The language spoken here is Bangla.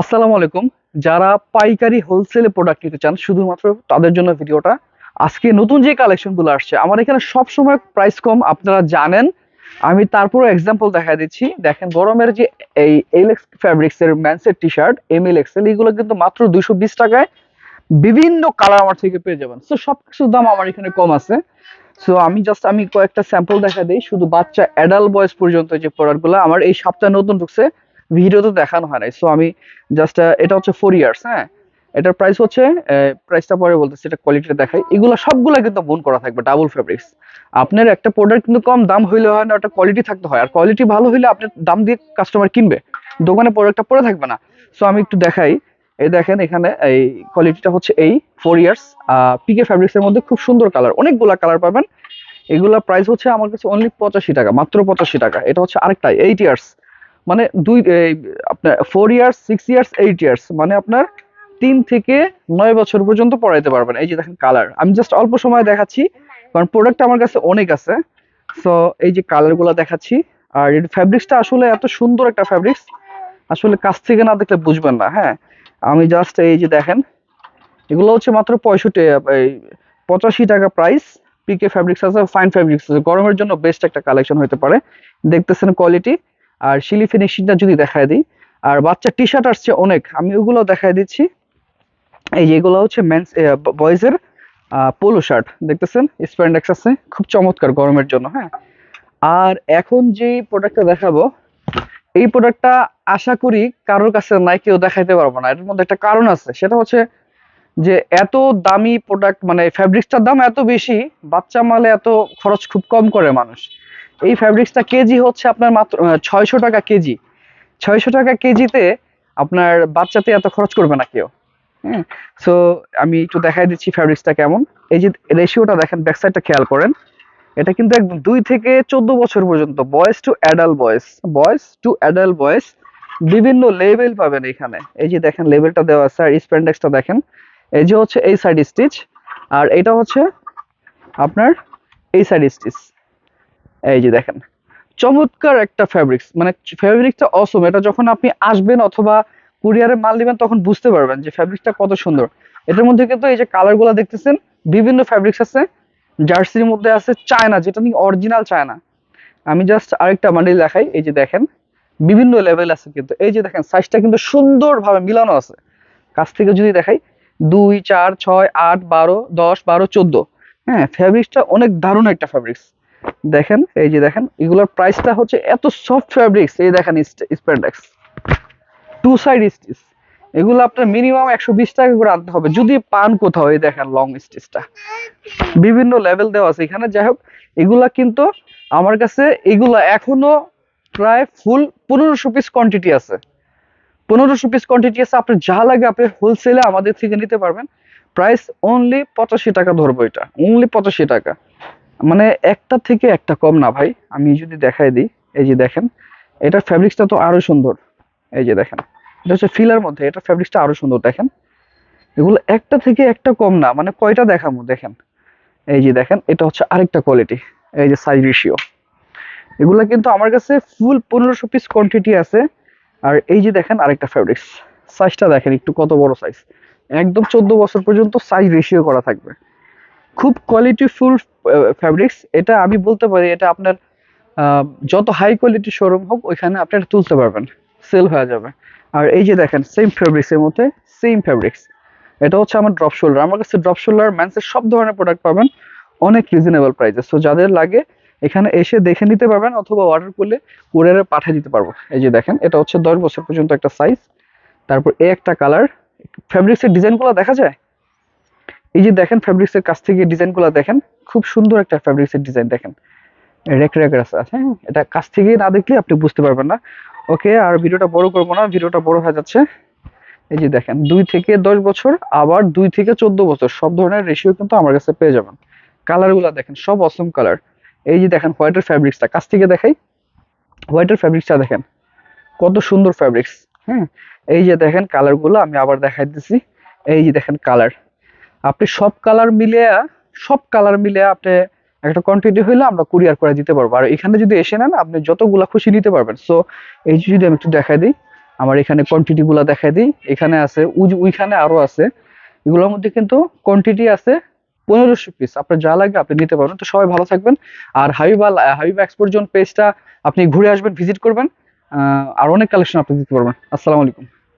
আসসালামু আলাইকুম। যারা পাইকারি হোলসেলে প্রোডাক্ট নিতে চান, শুধুমাত্র তাদের জন্য ভিডিওটা। আজকে নতুন যে কালেকশনগুলো আসছে, আমার এখানে সব সময় প্রাইস কম, আপনারা জানেন। আমি তারপরে এক্সাম্পল দেখা দিচ্ছি। দেখেন, গরমের যে এই এলেক্স ফ্যাব্রিক্স এর ম্যান্সের T shirt M L XL এগুলো কিন্তু মাত্র দুইশো বিশ টাকায়। বিভিন্ন কালার আমার থেকে পেয়ে যাবেন। সো সব কিছুর দাম আমার এখানে কম আছে। সো আমি জাস্ট আমি কয়েকটা স্যাম্পল দেখা দিই। শুধু বাচ্চা অ্যাডাল্ট বয়স পর্যন্ত যে প্রোডাক্টগুলো আমার এই সপ্তাহে নতুন ঢুকছে। ভিডিওতে দেখানো হয় নাই। সো আমি জাস্ট এটা হচ্ছে ফোর ইয়ার্স হ্যাঁ? এটার প্রাইস হচ্ছে প্রাইসটা পরে বলতেছি, এটা কোয়ালিটিটা দেখাই। এগুলো সবগুলো কিন্তু বোন করা থাকবে ডাবল ফেব্রিক্স আপনার একটা প্রোডাক্ট কিন্তু কম দাম হইলে হয় না, ওটা কোয়ালিটি থাকতে হয়। আর কোয়ালিটি ভালো হইলে আপনার দাম দিয়ে কাস্টমার কিনবে। দোকানে প্রোডাক্টটা পরে থাকবে না। সো আমি একটু দেখাই। এই দেখেন এখানে, এই কোয়ালিটিটা হচ্ছে এই ফোর ইয়ার্স পিকে ফ্যাব্রিক্সের মধ্যে খুব সুন্দর কালার অনেকগুলা কালার পাবেন। এগুলা প্রাইস হচ্ছে আমার কাছে অনলি পঁচাশি টাকা, মাত্র পঁচাশি টাকা। এটা হচ্ছে আরেকটা এইট ইয়ার্স মানে দুই আপনার four years six years eight years মানে আপনার তিন থেকে নয় বছর পর্যন্ত পড়াইতে পারবেন। এই যে দেখেন কালার আমি জাস্ট অল্প সময় দেখাচ্ছি, কারণ প্রোডাক্ট আমার কাছে অনেক আছে। সো এই যে কালারগুলো দেখাচ্ছি, আর এর ফ্যাব্রিক্সটা আসলে এত সুন্দর একটা ফ্যাব্রিক্স আসলে কাছ থেকে না দেখলে বুঝবেন না হ্যাঁ? আমি জাস্ট এই যে দেখেন, এগুলো হচ্ছে মাত্র পঁয়ষট্টি পঁচাশি টাকা প্রাইস পিকে ফ্যাব্রিক্স আছে ফাইন ফ্যাব্রিক্স আছে। গরমের জন্য বেস্ট একটা কালেকশন হতে পারে। দেখতেছেন কোয়ালিটি আর শিলি ফিনিশিংটা যদি দেখায় দিই, আর বাচ্চা টি শার্ট আসছে অনেক, আমি ওগুলো দেখায় দিচ্ছি। এই যে এগুলো হচ্ছে মেন্স বয়েজের পোলো শার্ট দেখতেছেন? স্প্যান্ডেক্স আছে, খুব চমৎকার গরমের জন্য হ্যাঁ? আর এখন যে প্রোডাক্টটা দেখাবো, এই প্রোডাক্টটা আশা করি কারোর কাছে নাই কেউ দেখাইতে পারব না। এটার মধ্যে একটা কারণ আছে, সেটা হচ্ছে যে এত দামি প্রোডাক্ট মানে ফ্যাব্রিক্সটার দাম এত বেশি, বাচ্চা মালে এত খরচ খুব কম করে মানুষ। এই ফ্যাব্রিক্সটা কেজি হচ্ছে আপনার মাত্র ছয়শো টাকা কেজি। ছয়শো টাকা কেজিতে আপনার বাচ্চাতে এত খরচ করবে না কেউ। হ্যাঁ সো আমি একটু দেখাই দিচ্ছি ফ্যাব্রিক্সটা কেমন। এই যে রেশিওটা দেখেন ব্যাক সাইডটা খেয়াল করেন। এটা কিন্তু একদম দুই থেকে চোদ্দ বছর পর্যন্ত boys to adult boys boys to adult boys বিভিন্ন লেভেল পাবেন এখানে। এই যে দেখেন লেভেলটা দেওয়া আছে, আর স্প্যান্ডেক্সটা দেখেন। এই যে হচ্ছে এই সাইড স্টিচ আর এটা হচ্ছে আপনার এই সাইড স্টিচ এই যে দেখেন, চমৎকার একটা ফ্যাব্রিক্স মানে ফ্যাব্রিকটা অসম এটা যখন আপনি আসবেন অথবা কুরিয়ারে মাল নেবেন, তখন বুঝতে পারবেন যে ফ্যাব্রিকটা কত সুন্দর। এটার মধ্যে কিন্তু এই যে কালারগুলো দেখতেছেন, বিভিন্ন ফ্যাব্রিক্স আছে জার্সির মধ্যে আছে চায়না যেটা নিয়ে অরিজিনাল চায়না আমি জাস্ট আরেকটা বান্ডিল দেখাই, এই যে দেখেন, বিভিন্ন লেভেল আছে কিন্তু। এই যে দেখেন সাইজটা কিন্তু সুন্দরভাবে মিলানো আছে। কাছ থেকে যদি দেখাই, দুই, চার, ছয়, আট, বারো, দশ, বারো, চোদ্দ। হ্যাঁ ফ্যাব্রিক্সটা অনেক দারুণ একটা ফ্যাব্রিক্স দেখেন, এই যে দেখেন, এগুলোর প্রাইসটা হচ্ছে এত সফট ফ্যাব্রিক্স এই দেখেন স্প্যান্ডেক্স টু সাইড স্টিচ এগুলো আপনার মিনিমাম একশো বিশ টাকা করে আনতে হবে, যদি পান কোথাও, এই দেখেন লং স্টিচটা বিভিন্ন লেভেল দেওয়া আছে। এখানে যাই হোক, এগুলা কিন্তু আমার কাছে, এগুলা এখনও প্রায় ফুল পনেরোশো পিস কোয়ান্টিটি আছে। পনেরোশো পিস কোয়ান্টিটি আছে আপনার যা লাগে আপনি হোলসেলে আমাদের থেকে নিতে পারবেন। প্রাইস অনলি পঁচাশি টাকা ধরবো এটা অনলি পঁচাশি টাকা। মানে একটা থেকে একটা কম না ভাই। আমি যদি দেখাই দিই, এই যে দেখেন, এটার ফ্যাব্রিক্সটা তো আরও সুন্দর। এই যে দেখেন, এটা হচ্ছে ফিলার মধ্যে, এটা ফ্যাব্রিক্সটা আরও সুন্দর, দেখেন। এগুলো একটা থেকে একটা কম না মানে কয়টা দেখামো দেখেন। এই যে দেখেন, এটা হচ্ছে আরেকটা কোয়ালিটি এই যে সাইজ রেশিও এগুলো কিন্তু আমার কাছে ফুল পনেরোশো পিস কোয়ান্টিটি আছে। আর এই যে দেখেন, আরেকটা ফ্যাব্রিক্স সাইজটা দেখেন, একটু কত বড় সাইজ একদম চোদ্দ বছর পর্যন্ত সাইজ রেশিও করা থাকবে। খুব কোয়ালিটিফুল ফ্যাব্রিক্স এটা আমি বলতে পারি, এটা আপনার যত হাই কোয়ালিটি শোরুম হোক, ওইখানে আপনি এটা তুলতে পারবেন সেল হয়ে যাবে। আর এই যে দেখেন সেম ফ্যাব্রিক্সের মধ্যে সেম ফ্যাব্রিক্স এটা হচ্ছে আমার ড্রপ শোল্ডার আমার কাছে ড্রপ শোল্ডার ম্যান্সের সব ধরনের প্রোডাক্ট পাবেন, অনেক রিজনেবল প্রাইসে সো যাদের লাগে, এখানে এসে দেখে নিতে পারবেন, অথবা অর্ডার করলে কুরিয়ারে পাঠিয়ে দিতে পারব। এই যে দেখেন, এটা হচ্ছে দশ বছর পর্যন্ত একটা সাইজ তারপর এ একটা কালার ফ্যাব্রিক্সের ডিজাইনগুলো দেখা যায়? এই যে দেখেন ফ্যাব্রিক্সের কাছ থেকে ডিজাইন ডিজাইনগুলো দেখেন, খুব সুন্দর একটা ফ্যাব্রিক্সের ডিজাইন দেখেন। রেক রেক আছে হ্যাঁ? এটা কাছ থেকে না দেখলে আপনি বুঝতে পারবেন না। ওকে, আর ভিডিওটা বড় করব না, ভিডিওটা বড় হয়ে যাচ্ছে। এই যে দেখেন, দুই থেকে দশ বছর, আবার দুই থেকে চোদ্দ বছর, সব ধরনের রেশিও কিন্তু আমার কাছে পেয়ে যাবেন। কালারগুলো দেখেন, সব অসম কালার এই যে দেখেন হোয়াইটের ফ্যাব্রিক্সটা কাছ থেকে দেখাই। হোয়াইটের ফ্যাব্রিক্সটা দেখেন, কত সুন্দর ফ্যাব্রিক্স হ্যাঁ? এই যে দেখেন কালারগুলো আমি আবার দেখাই দিচ্ছি এই যে দেখেন কালার আপনি সব কালার মিলিয়ে, সব কালার মিলিয়ে আপনি একটা কোয়ান্টিটি হইলে আমরা কুরিয়ার করে দিতে পারব। আর এখানে যদি এসে নেন, আপনি যতগুলা খুশি নিতে পারবেন। সো এই যদি আমি একটু দেখাই দিই, আমার এখানে কোয়ান্টিটি গুলা দেখাই দিই। এখানে আছে ওইখানে আরও আছে। এগুলোর মধ্যে কিন্তু কোয়ান্টিটি আছে পনেরোশো পিস আপনার যা লাগে আপনি নিতে পারবেন। তো সবাই ভালো থাকবেন। আর হাবিবা হাবিবা এক্সপোর্ট জোন পেজটা আপনি ঘুরে আসবেন ভিজিট করবেন। আর অনেক কালেকশন আপনি দিতে পারবেন। আসসালামু আলাইকুম।